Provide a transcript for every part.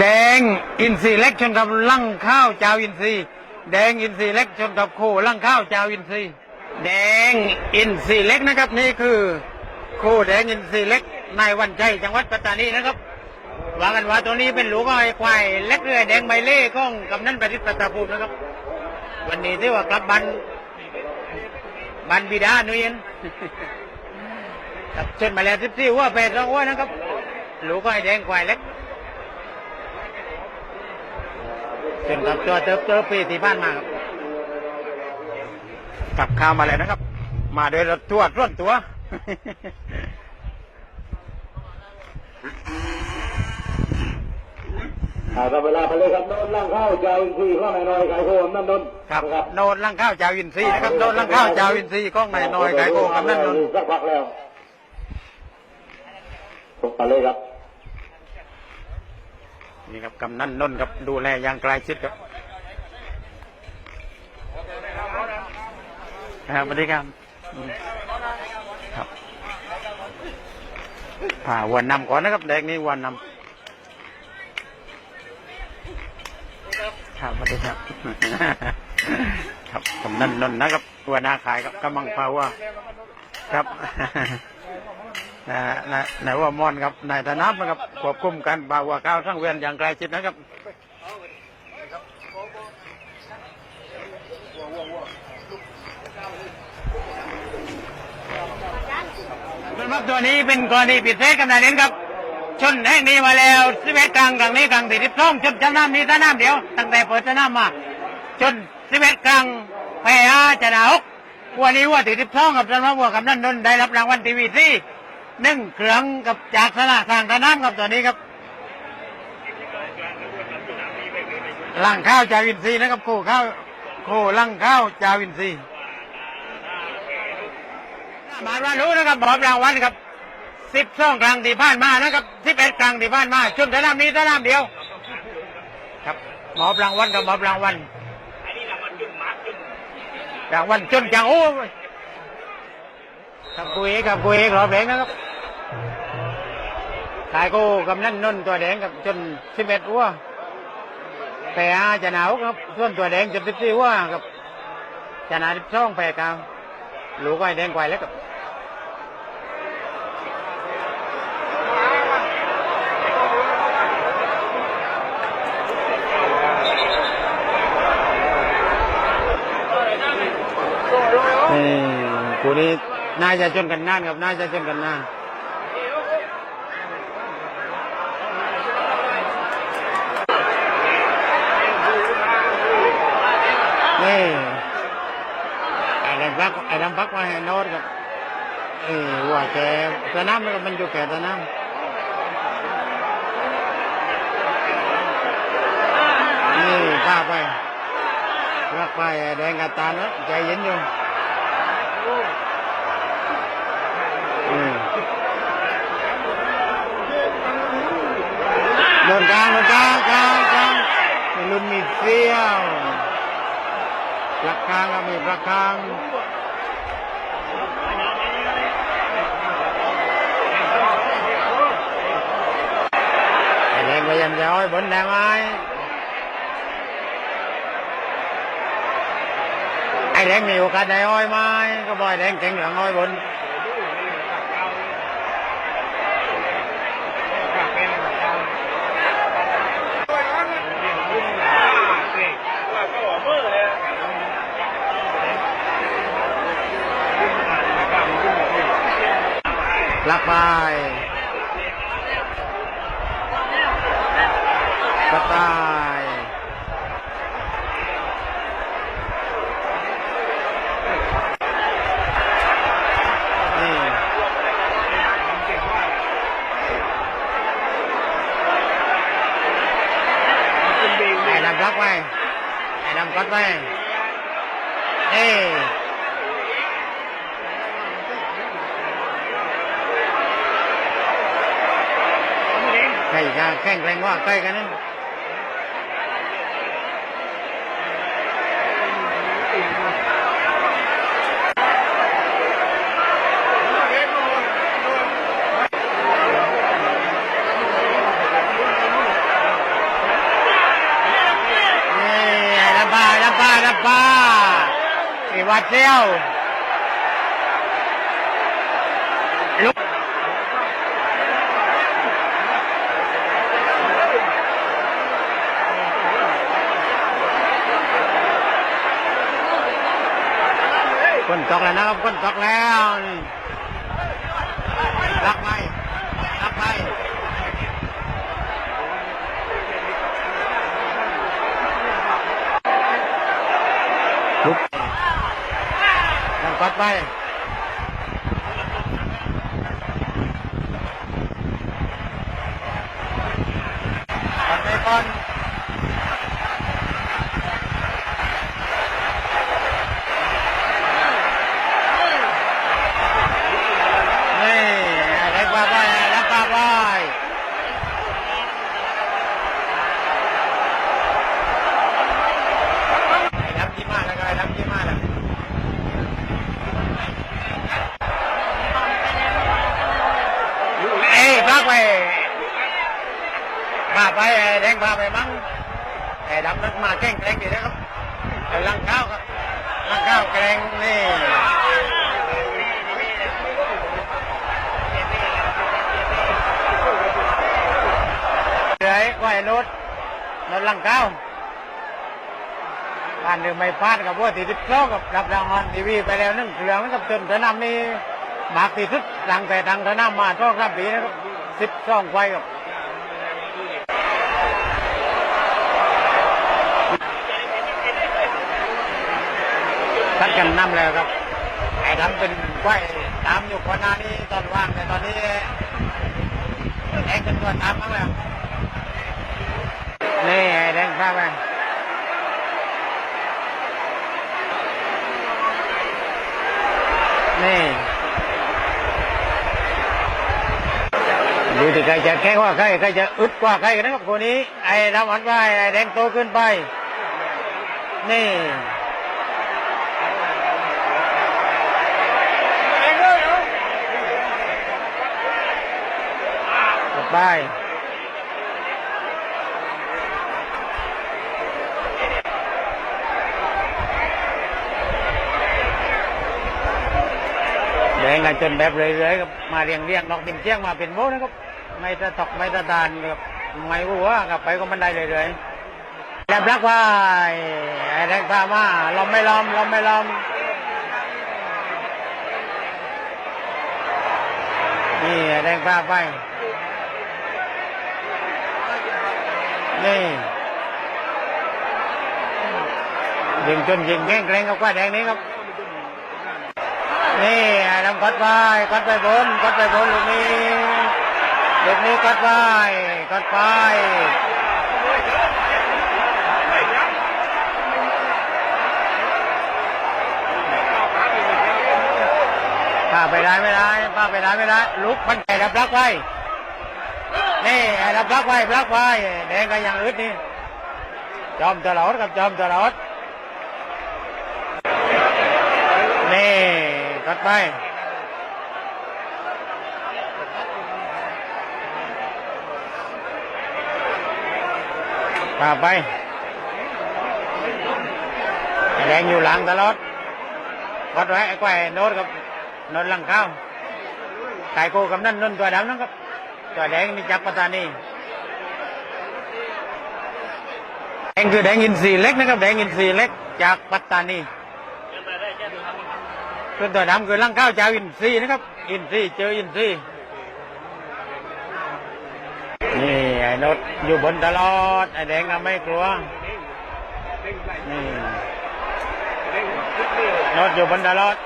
แดงอินทรีย์เล็กชนกับลั่งข้าวเจ้าอินทรีย์แดงอินทรีย์เล็กชนกับโคลั่งข้าวเจ้าอินทรีย์แดงอินทรีย์เล็กนะครับนี่คือโคแดงอินทรีย์เล็กในวันใจจังหวัดปัตตานีนะครับว่ากันว่าตัวนี้เป็นหลูกไอ้ควายเล็กเรือแดงใบเล่ของกำนันประดิษฐ์ปัตตาภูมินะครับ วันนี้ที่ว่ากลับบันบันบิดาหนุยนับเช่นมาแล้วสิบสี่ว่าแปดสองว่านะครับหลูกไอ้แดงควายเล็ก เช่นกับตัวเติบเติบปีที่ผ่านมาครับกลับข้าวมาแล้วนะครับ มาโดยรถทัวร์ร่วนตัวอ่ากเวลาไปเลยครับโนนล่างเข้าใจที่ข้างในหน่อยไก่โคมนั่นนนครับครับโนนลังข้าวเจ้าอินทรีย์นะครับโนนลังข้าวเจ้าอินทรีย์ก้องในน้อยไก่โกกำนันนนท์สักพักแล้วส่งไปเลยครับ นี่ครับกำนันนนครับดูแลอย่างใกล้ชิดครับครับสวัสดีครับครับผ่าวันนำก่อนนะครับแดงนี่วันนำครับสวัสดีครับครับกำนันนนนะครับหัวนาขายครับกำลังพาว่าครับ นะนะนายว่ามอนครับนายธนับนะครับควบคุมการบาวว่าข้าวทั้งเวียนอย่างใกลชิดนะครับครับตัวนี้เป็นกรณีปิดเทสกับนายเลี้ยงครับ ชนแห่งนี้มาแล้วสิบเอ็ดกลางกลางนี้กลางสี่สิบสองชนจำน้ำนี้ท่น้ำเดียวตั้งแต่เปิดท่าน้ำมาชนสิบเอ็ดกลางแพ้อาจะดาวกวันนี้ว่าสี่สิบสองกับสำหรับวัวกับนั่นนนได้รับรางวัลทีวีซี นึ่งเครื่องกับจากสลากทางท่าน้ำครับตัวนี้ครับล่างข้าวจาวินซีนะครับโคข้าวโคล่างข้าวจาวินซีมาว่ารู้นะครับบอกรางวัลครับสิบสองครั้งที่ผ่านมานะครับสิบเอ็ดครั้งที่ผ่านมาช่วงสนามนี้สนามเดียว ครับมอบรางวัลกับมอบรางวัลรางวัลจนจังโอ้ครับกุยกับกุยขอเพลงนะครับ ขายโกกำนันนนท์ตัวแดงกับจนสิบเอ็ดวัวแปรอาจะหนาวครับส่วนตัวแดงจนสิบสี่วัวครับจะหนาสิบสองแปรกาวลูกไอ้แดงควยแล้วกับนี่กูนี้น่าจะชนกันนานครับน่าจะชนกันนาน นี่ไอ้ดำพักไอ้ดำพักมาให้นอดครับเออว่าแกสนามมันก็มันอยู่แก่สนามนี่ป้าไปรักไปแดงกับตาเนอะใจเย็นอยู่โดนกลางโดนกลางกลางกลางลุ้นมีเสี้ยว ปลักกลางก็มีปลักกลางเอ้แดงพยายามจะอ้อยบนแดงไหมไอ้แดงมีโอกาสได้อ้อยไหมก็บ่อยแดงเก่งหลังอ้อยบน ลักไปกระต่ายนี่ไอ้ดำรักไว้ไอ้ดำกัดไว้เอ้ รกาแข่งแรงว่าใกล้กันนะบ้าบ้าบ้าไอ้วัดเจ้ คนตกแล้วนะครับคนตกแล้วรักไปรักไปลุกยังกดไปกดไปก่อนนี่เล็กบ้าไปเล็กบ้าไปทำกี่มาแล้วก็ทำกี่มาแล้ว เอ้ยพาไปพาไปแดงพาไปมั้งับนั้นมาแกล้งแกล้งดีนะครับลังข้าวครับลังข้าวแกล้งนี่เดี๋ยวไอ้นุชนุชลังข้าวบ้านเดิมไม่พลาดกับพวกติดโลกับรับรางวัลทีวีไปแล้วนึ่งเครื่องกับจนเธอนำนี่มากที่สุดหลังแต่ทางเธนำมาช่องสาปีนะครับสิบสองไฟกับ กันน้ำแล้วครับไอ้ดำเป็นไหวตามอยู่ก่อนหน้านี้ตอนว่างแต่ตอนนี้แองเป็นตัวตามบ้างแล้วนี่ไอ้แดงพาไปนี่ดูที่ใครจะแข็งกว่าใครใครจะอึดกว่าใครกันนะครับคนนี้ ไอ้ดำหันไปไอ้แดงโตขึ้นไป นี่ กลับ ไปแดงกันจนแบบเรื่อยๆครับมาเรียงเรียงนอกดินเชียงมาเป็นโมนะครับ ไม่ตะตอกไม่ตะดานครับไม่รู้ว่ากับไปก็มันได้เรื่อยๆแล้วรักว่าไอ้แดงพามาล้อมไม่ล้อมล้อมไม่ล้อมนี่แดงพาไป นี่ยิงจนยิงแง่งแกรงกับกว่าแดงนี้ครับ นี่ทำกดไปกดไปบนกดไปบนลูกนี้ลูกนี้กดไปกดไปป้าไปได้ไม่ได้ป้าไปได้ไม่ได้ลุกมันแก่ดับลักไว้ นี่เราบล็อกไว้บล็อกไว้แดงก็ยังอึดนี่จอมตลอดกับจอมตลอดนี่กดไปพาไปไอ้แดงอยู่หลังตลอดกดไว้ไอ้ก้อยโน้ตกับโน้ตหลังเข้าไก่โกกับนั่นนุ่นตัวดำนะครับ ตัวแดงนี่จับปัตตานีแดงคือแดงอินทรีเล็กนะครับแดงอินทรีเล็กจากปัตตานีส่วนตัวดำคือลังข้าวจากอินทรีนะครับ อินทรีเจออินทรีนี่ไอ้นดอยู่บนตลอดไอ้แดงก็ไม่กลัวนี่นดอยู่บนตลอด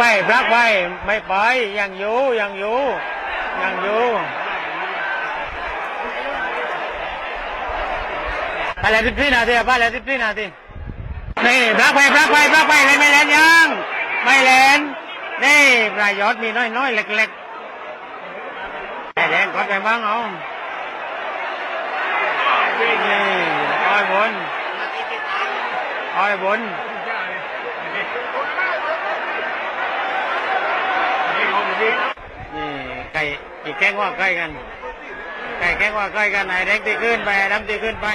ไปพลักไปไม่ไปยังอยู่ยังอยู่ยังอยู่ไปแล้วสิบสี่นาทีไปแล้วสิบสี่นาทีนี่พลักไปพลักไปพลักไปเลยไม่เล่นยัง ไม่เล่นนี่ปลายยอดมีน้อยน้อยๆเล็กๆแต่แดงกดไปบ้างเอานี่อ้อยบนอ้อยบน นี่ไก่อีกแก้งว่าใกล้กัน ไก่แก้งว่าใกล้กันไอ้แดงตีขึ้นไปไอ้ดำตีขึ้นไป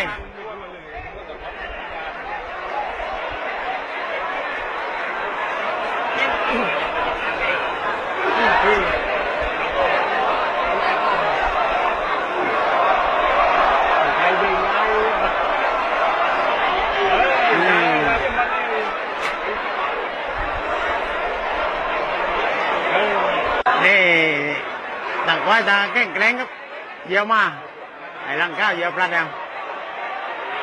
นี่ต่างควายต่า งแกล้งแกล้งครับเยี่ยมมากไอ้รังข้าวเยี่ยมพลัดแล้ว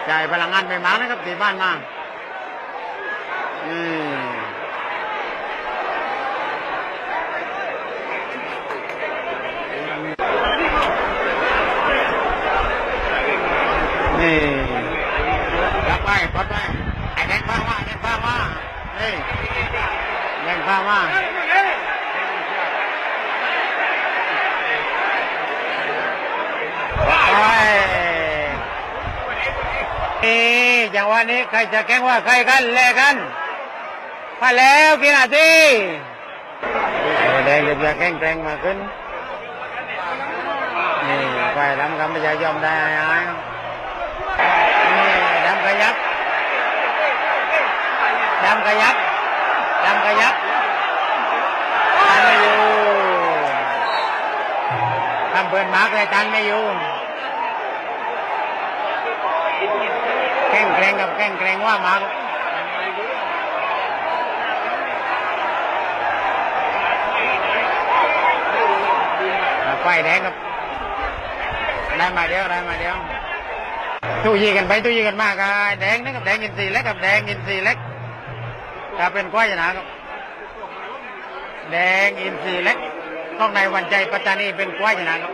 จ่ายพลังงานไปมากนะครับที่บ้านมาอืมนี่รับไปปลดไปไอ้แดงฟ้ามาแดงฟ้ามานี่แดงฟ้ามา ไป นี่จังหวะนี้ใครจะแข่งว่าใครกันแลกกันมาแล้วกี่นาทีแดงจะแข่งแกร่งมาขึ้นนี่ไปดำกำไม่จะยอมได้ไอ้นี่ดำขยับดำขยับดำขยับทันไม่อยู่ทำเปิดมาร์กเลยทันไม่อยู่แข่งแกรงแกร่งว่ามาไฟแดงครับ ได้มาเดียวได้มาเดียวตู้ยีกันไปตู้ยีกันมากครับแดงนะครับแดงอินทรีเล็กกับแดงอินทรีเล็กถ้าเป็นกล้วยชนะครับ แดงอินทรีเล็กต้องในวันใจปัตตานีเป็นกล้วยชนะครับ